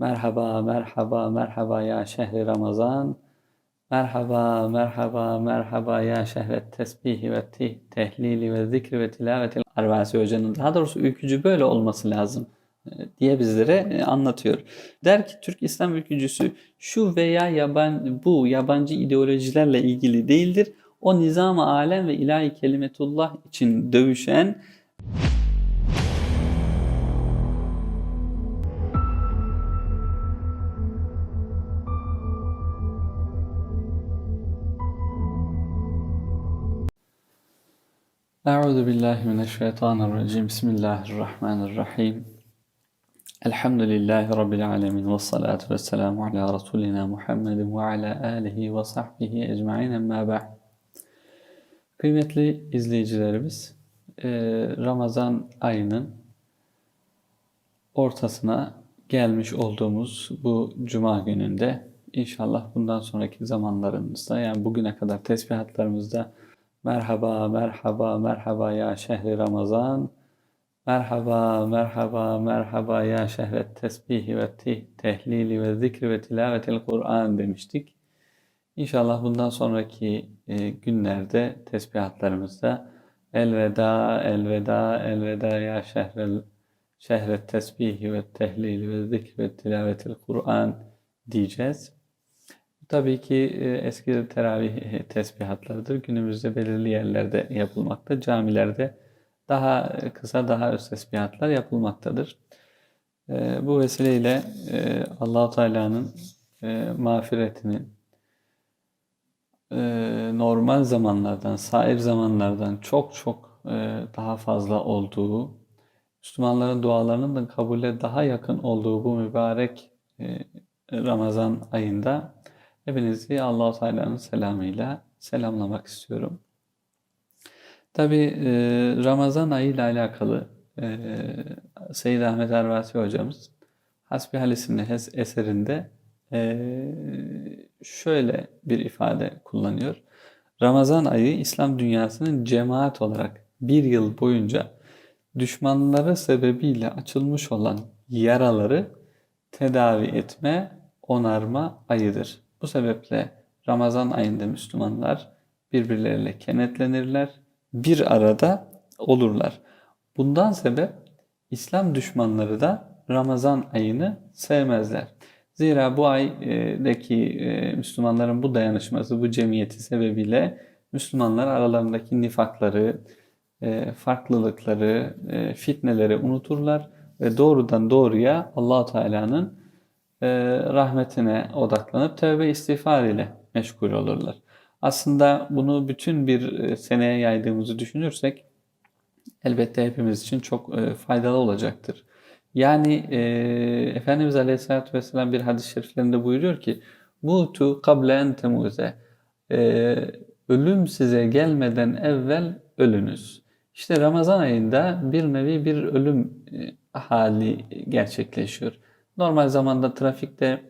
Merhaba, merhaba, merhaba ya şehri Ramazan. Merhaba, merhaba, merhaba ya şehret tesbihi ve tih, tehlili ve zikri ve tilavetil Arvasi Hoca'nın daha doğrusu ülkücü böyle olması lazım e, diye bizlere e, anlatıyor. Der ki Türk İslam ülkücüsü şu veya yaban, bu yabancı ideolojilerle ilgili değildir. O nizam-ı alem ve ilahi kelimetullah için dövüşen Euzu billahi mineşşeytanirracim. Bismillahirrahmanirrahim. Elhamdülillahi rabbil alamin ve salatu vesselamu ala rasulina Muhammedin ve ala alihi ve sahbihi ecmaîn. Emma ba'd. Kıymetli izleyicilerimiz, e, Ramazan ayının ortasına gelmiş olduğumuz bu cuma gününde inşallah bundan sonraki zamanlarımızda yani bugüne kadar tesbihatlarımızda Merhaba, merhaba, merhaba ya şehri Ramazan. Merhaba, merhaba, merhaba ya şehret tesbihi ve tehlili ve zikri ve tilavetil Kur'an demiştik. İnşallah bundan sonraki e, günlerde tesbihatlarımızda elveda, elveda, elveda ya şehrel, şehret tesbihi ve tehlili ve zikri ve tilavetil Kur'an diyeceğiz. Tabii ki e, eski teravih tesbihatlarıdır. Günümüzde belirli yerlerde yapılmakta. Camilerde daha kısa, daha öz tesbihatlar yapılmaktadır. E, bu vesileyle e, allah Teala'nın mağfiretinin normal zamanlardan, sair zamanlardan çok çok daha fazla olduğu, Müslümanların dualarının da kabule daha yakın olduğu bu mübarek Ramazan ayında Hepinizi Allah-u Teala'nın selamıyla selamlamak istiyorum. Tabi e, Ramazan ayı ile alakalı e, Seyyid Ahmet Ervasi hocamız Hasbihal isimli eserinde e, şöyle bir ifade kullanıyor. Ramazan ayı İslam dünyasının cemaat olarak bir yıl boyunca düşmanları sebebiyle açılmış olan yaraları tedavi etme, onarma ayıdır. Bu sebeple Ramazan ayında Müslümanlar birbirleriyle kenetlenirler, bir arada olurlar. Bundan sebep İslam düşmanları da Ramazan ayını sevmezler. Zira bu aydaki e, Müslümanların bu dayanışması, bu cemiyeti sebebiyle Müslümanlar aralarındaki nifakları, e, farklılıkları, e, fitneleri unuturlar ve doğrudan doğruya allah Teala'nın rahmetine odaklanıp tövbe istiğfar ile meşgul olurlar. Aslında bunu bütün bir e, seneye yaydığımızı düşünürsek elbette hepimiz için çok e, faydalı olacaktır. Yani e, Efendimiz Aleyhisselatü Vesselam bir hadis-i şeriflerinde buyuruyor ki Mutu kable en temuze Ölüm size gelmeden evvel ölünüz. İşte Ramazan ayında bir nevi bir ölüm hali gerçekleşiyor. Normal zamanda trafikte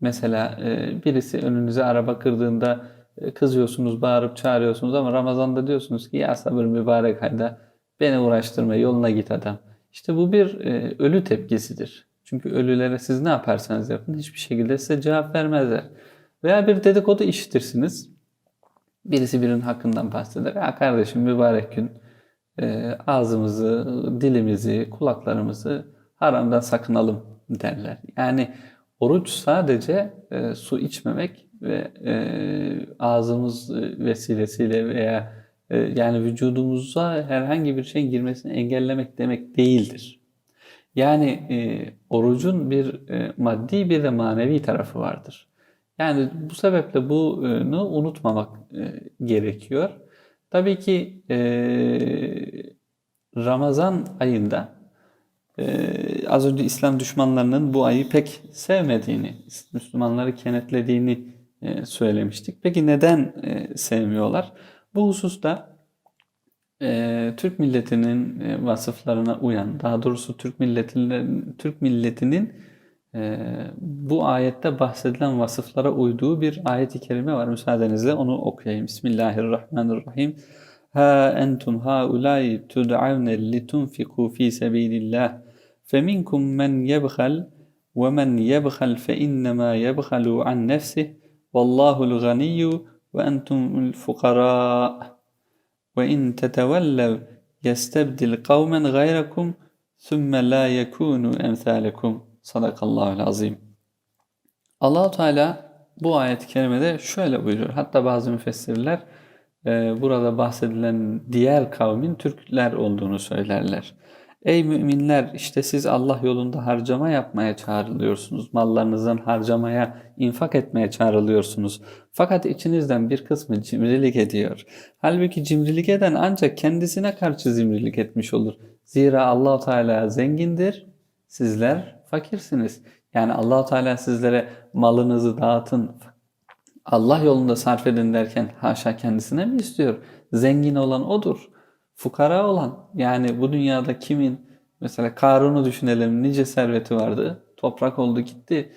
mesela e, birisi önünüze araba kırdığında e, kızıyorsunuz, bağırıp çağırıyorsunuz ama Ramazan'da diyorsunuz ki ya sabır mübarek ayda beni uğraştırma yoluna git adam. İşte bu bir e, ölü tepkisidir. Çünkü ölülere siz ne yaparsanız yapın hiçbir şekilde size cevap vermezler. Veya bir dedikodu işitirsiniz. Birisi birinin hakkından bahseder. Ya kardeşim mübarek gün ağzımızı, dilimizi, kulaklarımızı haramdan sakınalım derler. Yani oruç sadece e, su içmemek ve e, ağzımız vesilesiyle veya e, yani vücudumuza herhangi bir şeyin girmesini engellemek demek değildir. Yani e, orucun bir e, maddi bir de manevi tarafı vardır. Yani bu sebeple bunu unutmamak e, gerekiyor. Tabii ki e, Ramazan ayında ee, az önce İslam düşmanlarının bu ayı pek sevmediğini, Müslümanları kenetlediğini e, söylemiştik. Peki neden e, sevmiyorlar? Bu hususta e, Türk milletinin e, vasıflarına uyan, daha doğrusu Türk milletinin Türk milletinin e, bu ayette bahsedilen vasıflara uyduğu bir ayet-i kerime var. Müsaadenizle onu okuyayım. Bismillahirrahmanirrahim. Ha entum haulai tud'avne litunfiku fi sebilillah. Feminkum men yebhal ve men yebhal fe innema yebhalu an nefsih. Vallahu ganiyyu ve entum fukara. Ve in tetevellev yestebdil kavmen gayrakum sümme la yekunu emsalekum. Sadakallahu azim. allah Teala bu ayet-i kerimede şöyle buyuruyor. Hatta bazı müfessirler burada bahsedilen diğer kavmin Türkler olduğunu söylerler. Ey müminler işte siz Allah yolunda harcama yapmaya çağrılıyorsunuz. Mallarınızdan harcamaya, infak etmeye çağrılıyorsunuz. Fakat içinizden bir kısmı cimrilik ediyor. Halbuki cimrilik eden ancak kendisine karşı cimrilik etmiş olur. Zira Allahu Teala zengindir, sizler fakirsiniz. Yani Allahu Teala sizlere malınızı dağıtın, Allah yolunda sarf edin derken haşa kendisine mi istiyor? Zengin olan odur. Fukara olan yani bu dünyada kimin mesela Karun'u düşünelim nice serveti vardı. Toprak oldu gitti.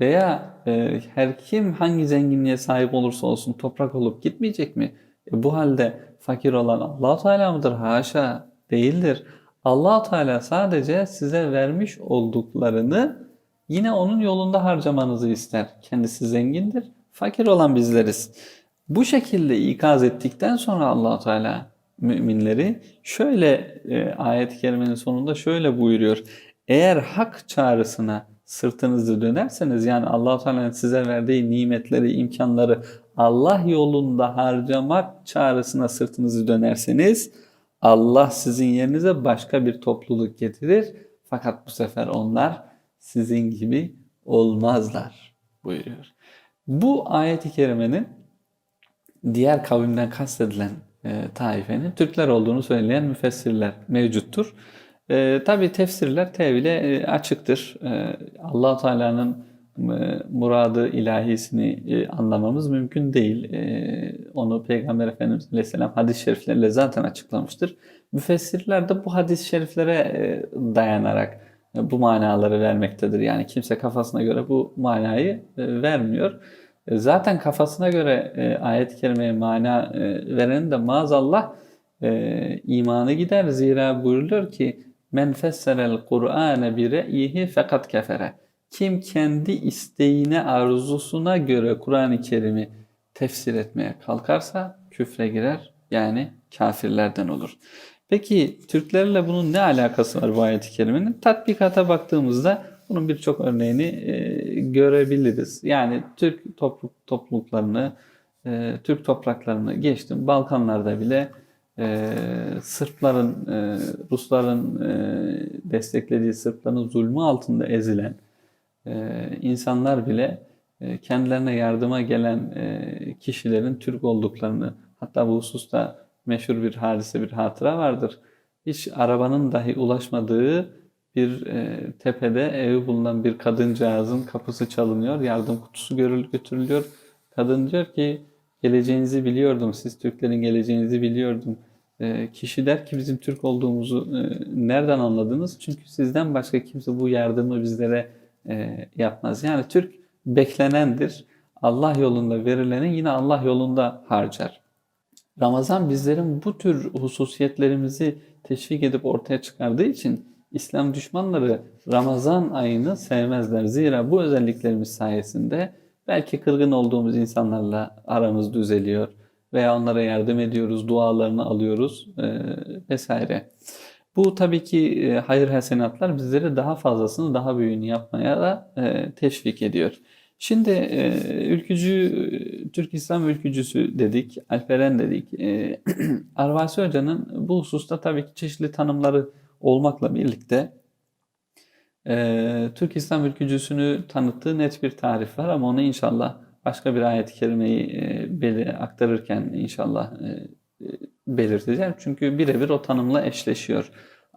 Veya e, her kim hangi zenginliğe sahip olursa olsun toprak olup gitmeyecek mi? E, bu halde fakir olan allah Teala mıdır? Haşa değildir. allah Teala sadece size vermiş olduklarını yine onun yolunda harcamanızı ister. Kendisi zengindir. Fakir olan bizleriz. Bu şekilde ikaz ettikten sonra allah Teala müminleri şöyle e, ayet-i kerimenin sonunda şöyle buyuruyor. Eğer hak çağrısına sırtınızı dönerseniz yani allah Teala'nın size verdiği nimetleri, imkanları Allah yolunda harcamak çağrısına sırtınızı dönerseniz Allah sizin yerinize başka bir topluluk getirir. Fakat bu sefer onlar sizin gibi olmazlar buyuruyor. Bu ayet-i kerimenin diğer kavimden kastedilen e, taifenin Türkler olduğunu söyleyen müfessirler mevcuttur. E, Tabi tefsirler tevhile e, açıktır. E, allah Teala'nın e, muradı ilahisini e, anlamamız mümkün değil. E, onu Peygamber Efendimiz Aleyhisselam hadis-i şeriflerle zaten açıklamıştır. Müfessirler de bu hadis-i şeriflere e, dayanarak bu manaları vermektedir. Yani kimse kafasına göre bu manayı e, vermiyor. E, zaten kafasına göre e, ayet-i kerimeye mana verenin de maazallah imanı gider. Zira buyuruluyor ki men fesserel Kur'ane bi re'yihi fakat kefere. Kim kendi isteğine, arzusuna göre Kur'an-ı Kerim'i tefsir etmeye kalkarsa küfre girer. Yani kafirlerden olur. Peki Türklerle bunun ne alakası var bu ayet-i kerimenin? Tatbikata baktığımızda bunun birçok örneğini e, görebiliriz. Yani Türk topluluk, topluluklarını, e, Türk topraklarını geçtim. Balkanlarda bile e, Sırpların, e, Rusların e, desteklediği Sırpların zulmü altında ezilen e, insanlar bile e, kendilerine yardıma gelen e, kişilerin Türk olduklarını, hatta bu hususta meşhur bir hadise, bir hatıra vardır. Hiç arabanın dahi ulaşmadığı bir e, tepede evi bulunan bir kadıncağızın kapısı çalınıyor. Yardım kutusu görül götürülüyor. Kadın diyor ki geleceğinizi biliyordum. Siz Türklerin geleceğinizi biliyordum. E, kişi der ki bizim Türk olduğumuzu e, nereden anladınız? Çünkü sizden başka kimse bu yardımı bizlere e, yapmaz. Yani Türk beklenendir. Allah yolunda verilenin yine Allah yolunda harcar. Ramazan bizlerin bu tür hususiyetlerimizi teşvik edip ortaya çıkardığı için İslam düşmanları Ramazan ayını sevmezler. Zira bu özelliklerimiz sayesinde belki kırgın olduğumuz insanlarla aramız düzeliyor veya onlara yardım ediyoruz, dualarını alıyoruz e, vesaire. Bu tabii ki e, hayır hasenatlar bizleri daha fazlasını, daha büyüğünü yapmaya da e, teşvik ediyor. Şimdi e, ülkücü, Türk İslam ülkücüsü dedik, Alperen dedik. E, Arvasi Hoca'nın bu hususta tabii ki çeşitli tanımları olmakla birlikte e, Türk İslam ülkücüsünü tanıttığı net bir tarif var ama onu inşallah başka bir ayet-i kerimeyi e, aktarırken inşallah e, e, belirteceğim. Çünkü birebir o tanımla eşleşiyor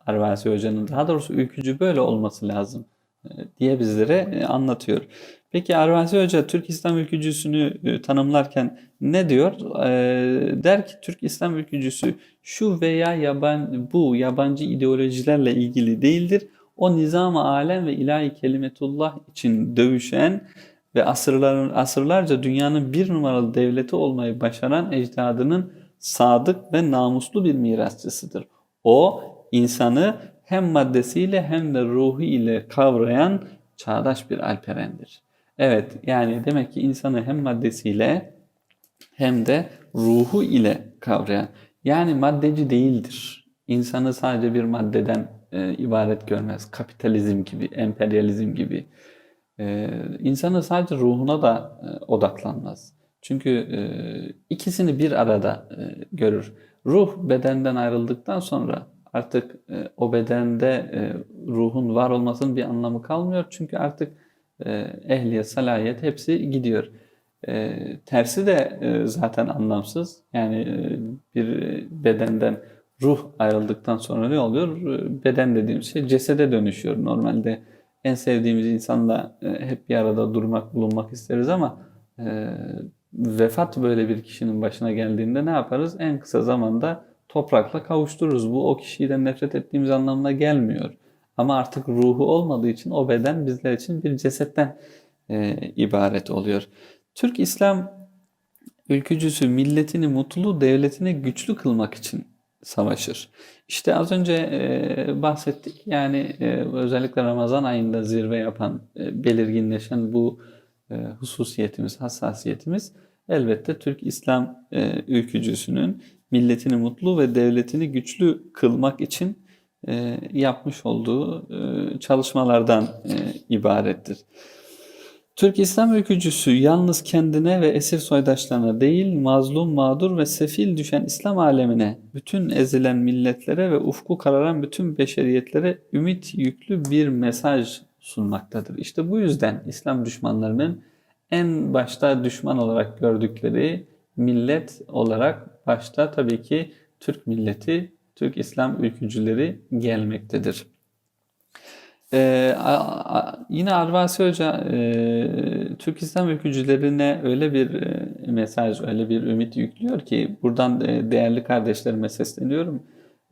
Arvasi Hoca'nın. Daha doğrusu ülkücü böyle olması lazım e, diye bizlere e, anlatıyor. Peki Arvasi Hoca Türk İslam ülkücüsünü e, tanımlarken ne diyor? E, der ki Türk İslam ülkücüsü şu veya yaban, bu yabancı ideolojilerle ilgili değildir. O nizam-ı alem ve ilahi kelimetullah için dövüşen ve asırların, asırlarca dünyanın bir numaralı devleti olmayı başaran ecdadının sadık ve namuslu bir mirasçısıdır. O insanı hem maddesiyle hem de ruhu ile kavrayan çağdaş bir alperendir. Evet yani demek ki insanı hem maddesiyle hem de ruhu ile kavrayan yani maddeci değildir. İnsanı sadece bir maddeden e, ibaret görmez. Kapitalizm gibi, emperyalizm gibi. E, insanı sadece ruhuna da e, odaklanmaz. Çünkü e, ikisini bir arada e, görür. Ruh bedenden ayrıldıktan sonra artık e, o bedende e, ruhun var olmasının bir anlamı kalmıyor. Çünkü artık e, ehliyet, salahiyet hepsi gidiyor. E, tersi de e, zaten anlamsız. Yani e, bir bedenden ruh ayrıldıktan sonra ne oluyor? E, Beden dediğimiz şey cesede dönüşüyor. Normalde en sevdiğimiz insanla hep bir arada durmak, bulunmak isteriz ama vefat böyle bir kişinin başına geldiğinde ne yaparız? En kısa zamanda toprakla kavuştururuz. Bu o kişiden nefret ettiğimiz anlamına gelmiyor. Ama artık ruhu olmadığı için o beden bizler için bir cesetten e, ibaret oluyor. Türk İslam ülkücüsü milletini mutlu, devletini güçlü kılmak için savaşır. İşte az önce e, bahsettik. Yani e, özellikle Ramazan ayında zirve yapan, e, belirginleşen bu e, hususiyetimiz, hassasiyetimiz elbette Türk İslam e, ülkücüsünün milletini mutlu ve devletini güçlü kılmak için e, yapmış olduğu e, çalışmalardan e, ibarettir. Türk İslam ülkücüsü yalnız kendine ve esir soydaşlarına değil, mazlum, mağdur ve sefil düşen İslam alemine, bütün ezilen milletlere ve ufku kararan bütün beşeriyetlere ümit yüklü bir mesaj sunmaktadır. İşte bu yüzden İslam düşmanlarının en başta düşman olarak gördükleri millet olarak başta tabii ki Türk milleti, Türk İslam ülkücüleri gelmektedir. Ee, yine Arvasi Hoca e, Türk İslam ülkücülerine öyle bir e, mesaj, öyle bir ümit yüklüyor ki buradan e, değerli kardeşlerime sesleniyorum.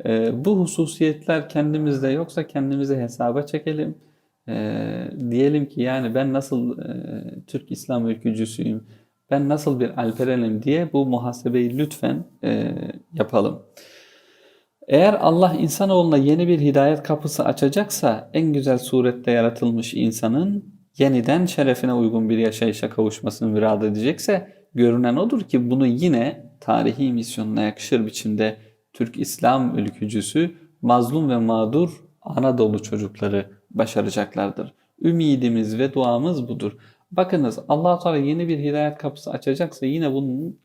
E, bu hususiyetler kendimizde yoksa kendimizi hesaba çekelim. E, diyelim ki yani ben nasıl e, Türk İslam ülkücüsüyüm, ben nasıl bir alperenim diye bu muhasebeyi lütfen e, yapalım. Eğer Allah insanoğluna yeni bir hidayet kapısı açacaksa en güzel surette yaratılmış insanın yeniden şerefine uygun bir yaşayışa kavuşmasını mürad edecekse görünen odur ki bunu yine tarihi misyonuna yakışır biçimde Türk İslam ülkücüsü mazlum ve mağdur Anadolu çocukları başaracaklardır. Ümidimiz ve duamız budur. Bakınız allah Teala yeni bir hidayet kapısı açacaksa yine bunun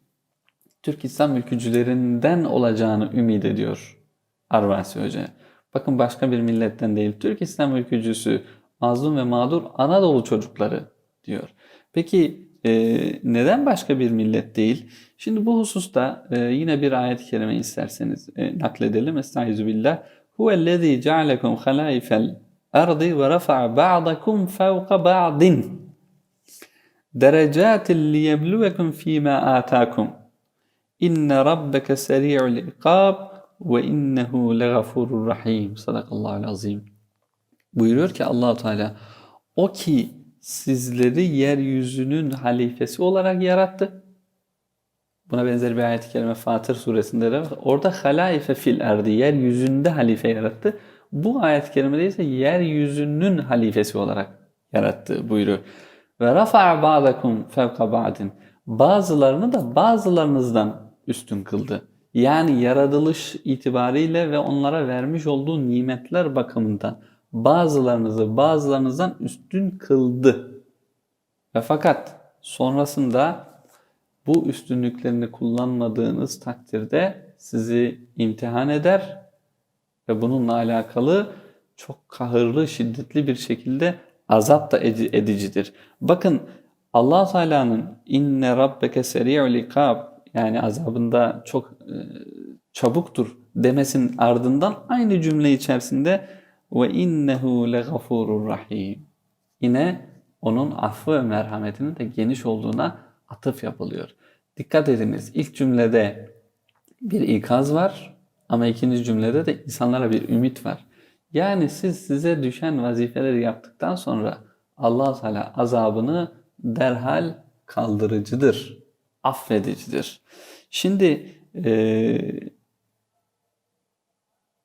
Türk İslam ülkücülerinden olacağını ümit ediyor Arvasi Hoca. Bakın başka bir milletten değil. Türk İslam ülkücüsü mazlum ve mağdur Anadolu çocukları diyor. Peki e, neden başka bir millet değil? Şimdi bu hususta e, yine bir ayet-i kerime isterseniz e, nakledelim. Estaizu. Huvellezî cealekum halâifel ardı ve rafa'a ba'dakum fevka ba'din derecatin liyebluvekum fîmâ âtâkum. İnne rabbeke seri'ul ikab ve innehu legafurur rahim. Sadakallahu azim. Buyuruyor ki Allahu Teala o ki sizleri yeryüzünün halifesi olarak yarattı. Buna benzer bir ayet-i kerime Fatır suresinde de var. Orada halaife fil erdi. Yeryüzünde halife yarattı. Bu ayet-i kerimede ise yeryüzünün halifesi olarak yarattı buyuruyor. Ve rafa'a ba'dakum fevka ba'din. Bazılarını da bazılarınızdan üstün kıldı. Yani yaratılış itibariyle ve onlara vermiş olduğu nimetler bakımından bazılarınızı bazılarınızdan üstün kıldı. Ve fakat sonrasında bu üstünlüklerini kullanmadığınız takdirde sizi imtihan eder ve bununla alakalı çok kahırlı, şiddetli bir şekilde azap da edicidir. Bakın Allah Teala'nın inne rabbeke seri'ul ikab yani azabında çok e, çabuktur demesinin ardından aynı cümle içerisinde ve innehu legafurur rahim. Yine onun affı ve merhametinin de geniş olduğuna atıf yapılıyor. Dikkat ediniz ilk cümlede bir ikaz var ama ikinci cümlede de insanlara bir ümit var. Yani siz size düşen vazifeleri yaptıktan sonra allah Teala azabını derhal kaldırıcıdır, affedicidir. Şimdi e,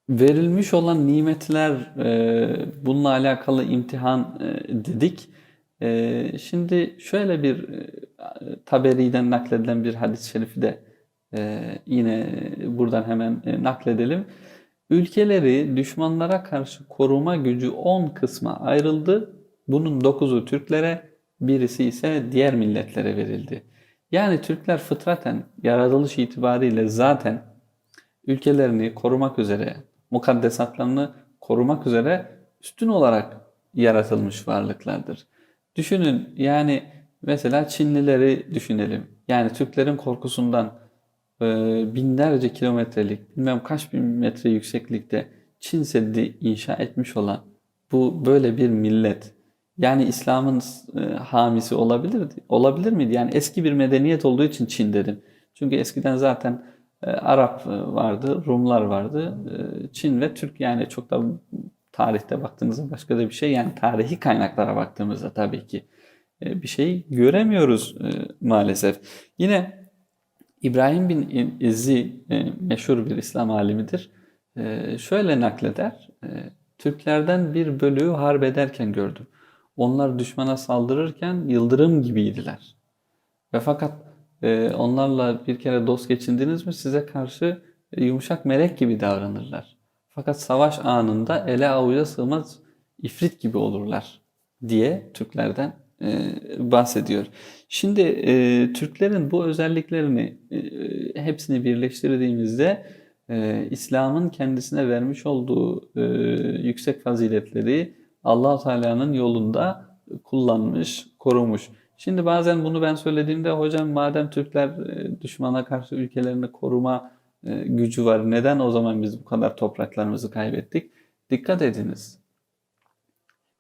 verilmiş olan nimetler e, bununla alakalı imtihan e, dedik. E, şimdi şöyle bir e, Taberi'den nakledilen bir hadis-i şerifi de e, yine buradan hemen e, nakledelim. Ülkeleri düşmanlara karşı koruma gücü 10 kısma ayrıldı. Bunun 9'u Türklere, birisi ise diğer milletlere verildi. Yani Türkler fıtraten yaratılış itibariyle zaten ülkelerini korumak üzere, mukaddesatlarını korumak üzere üstün olarak yaratılmış varlıklardır. Düşünün yani mesela Çinlileri düşünelim. Yani Türklerin korkusundan e, binlerce kilometrelik, bilmem kaç bin metre yükseklikte Çin Seddi inşa etmiş olan bu böyle bir millet. Yani İslam'ın e, hamisi olabilir olabilir miydi? Yani eski bir medeniyet olduğu için Çin dedim. Çünkü eskiden zaten e, Arap vardı, Rumlar vardı. Çin ve Türk yani çok da tarihte baktığımızda başka da bir şey yani tarihi kaynaklara baktığımızda tabii ki bir şey göremiyoruz maalesef. Yine İbrahim bin İzzi meşhur bir İslam alimidir. Şöyle nakleder. Türklerden bir bölüğü harp ederken gördüm. Onlar düşmana saldırırken yıldırım gibiydiler. Ve fakat onlarla bir kere dost geçindiniz mi size karşı yumuşak melek gibi davranırlar. Fakat savaş anında ele avuca sığmaz ifrit gibi olurlar diye Türklerden e, bahsediyor. Şimdi e, Türklerin bu özelliklerini e, hepsini birleştirdiğimizde e, İslam'ın kendisine vermiş olduğu e, yüksek faziletleri allah Teala'nın yolunda kullanmış, korumuş. Şimdi bazen bunu ben söylediğimde hocam madem Türkler e, düşmana karşı ülkelerini koruma e, gücü var neden o zaman biz bu kadar topraklarımızı kaybettik? Dikkat ediniz.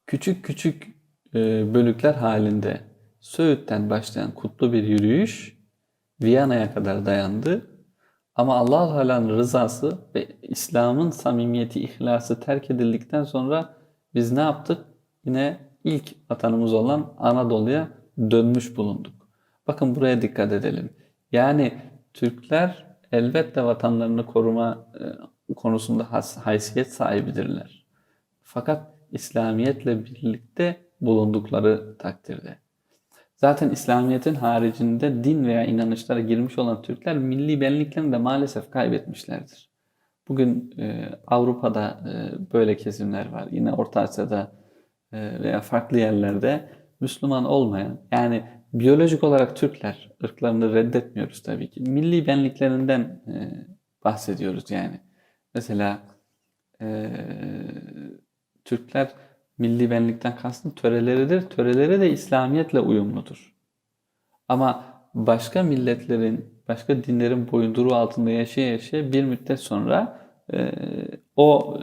Küçük küçük e, bölükler halinde Söğüt'ten başlayan kutlu bir yürüyüş Viyana'ya kadar dayandı. Ama allah Teala'nın rızası ve İslam'ın samimiyeti, ihlası terk edildikten sonra biz ne yaptık? Yine ilk vatanımız olan Anadolu'ya dönmüş bulunduk. Bakın buraya dikkat edelim. Yani Türkler elbette vatanlarını koruma e, konusunda haysiyet sahibidirler. Fakat İslamiyetle birlikte bulundukları takdirde. Zaten İslamiyet'in haricinde din veya inanışlara girmiş olan Türkler milli benliklerini de maalesef kaybetmişlerdir. Bugün e, Avrupa'da e, böyle kesimler var. Yine Orta Asya'da e, veya farklı yerlerde Müslüman olmayan, yani biyolojik olarak Türkler, ırklarını reddetmiyoruz tabii ki. Milli benliklerinden e, bahsediyoruz yani. Mesela e, Türkler milli benlikten kastım töreleridir. Töreleri de İslamiyetle uyumludur. Ama başka milletlerin, başka dinlerin boyunduruğu altında yaşaya yaşaya bir müddet sonra e, o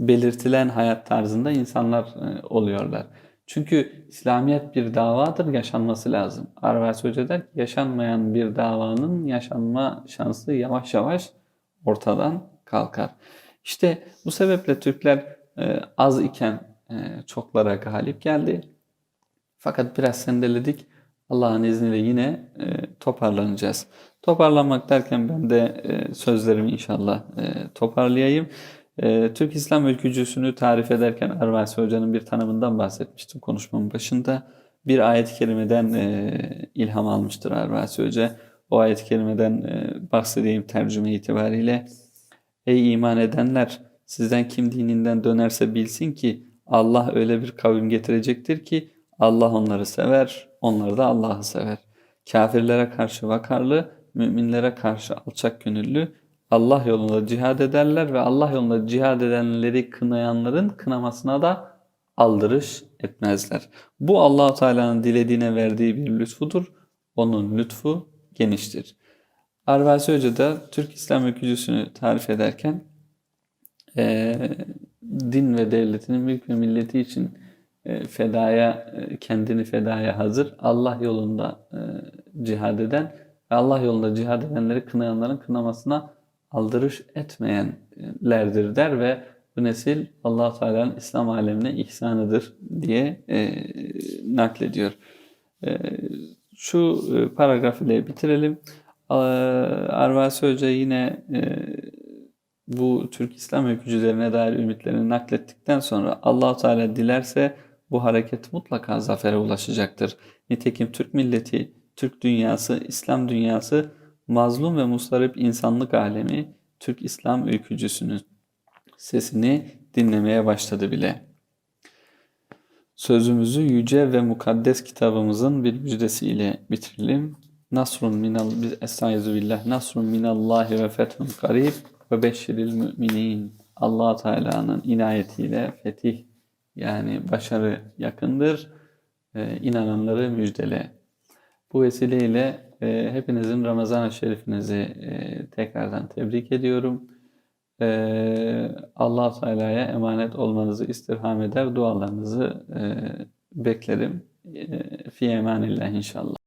belirtilen hayat tarzında insanlar e, oluyorlar. Çünkü İslamiyet bir davadır, yaşanması lazım. Arvasi Hoca der ki, yaşanmayan bir davanın yaşanma şansı yavaş yavaş ortadan kalkar. İşte bu sebeple Türkler e, az iken e, çoklara galip geldi. Fakat biraz sendeledik. Allah'ın izniyle yine e, toparlanacağız. Toparlanmak derken ben de e, sözlerimi inşallah toparlayayım. Türk İslam ülkücüsünü tarif ederken Arvasi Hoca'nın bir tanımından bahsetmiştim konuşmamın başında. Bir ayet-i kerimeden ilham almıştır Arvasi Hoca. O ayet-i kerimeden bahsedeyim tercüme itibariyle. Ey iman edenler! Sizden kim dininden dönerse bilsin ki Allah öyle bir kavim getirecektir ki Allah onları sever, onlar da Allah'ı sever. Kafirlere karşı vakarlı, müminlere karşı alçak gönüllü, Allah yolunda cihad ederler ve Allah yolunda cihad edenleri kınayanların kınamasına da aldırış etmezler. Bu allah Teala'nın dilediğine verdiği bir lütfudur. Onun lütfu geniştir. Arvasi Hoca da Türk İslam öykücüsünü tarif ederken e, din ve devletinin mülk ve milleti için fedaya, e, kendini fedaya hazır, Allah yolunda e, cihad eden ve Allah yolunda cihad edenleri kınayanların kınamasına aldırış etmeyenlerdir der ve bu nesil allah Teala'nın İslam alemine ihsanıdır diye e, naklediyor. E, şu e, paragraf ile bitirelim. Arvasi Hoca yine e, bu Türk İslam öykücülerine dair ümitlerini naklettikten sonra Allahu Teala dilerse bu hareket mutlaka zafere ulaşacaktır. Nitekim Türk milleti, Türk dünyası, İslam dünyası mazlum ve mustarip insanlık alemi Türk İslam öykücüsünün sesini dinlemeye başladı bile. Sözümüzü yüce ve mukaddes kitabımızın bir müjdesiyle bitirelim. Nasrun minal biz estaizu billah. Nasrun minallahi ve fethun karib ve beşiril müminin. Allah Teala'nın inayetiyle fetih yani başarı yakındır. Ee, inananları müjdele. Bu vesileyle e, hepinizin Ramazan-ı Şerifinizi e, tekrardan tebrik ediyorum. E, allah Teala'ya emanet olmanızı istirham eder, dualarınızı e, beklerim. E, fi emanillah inşallah.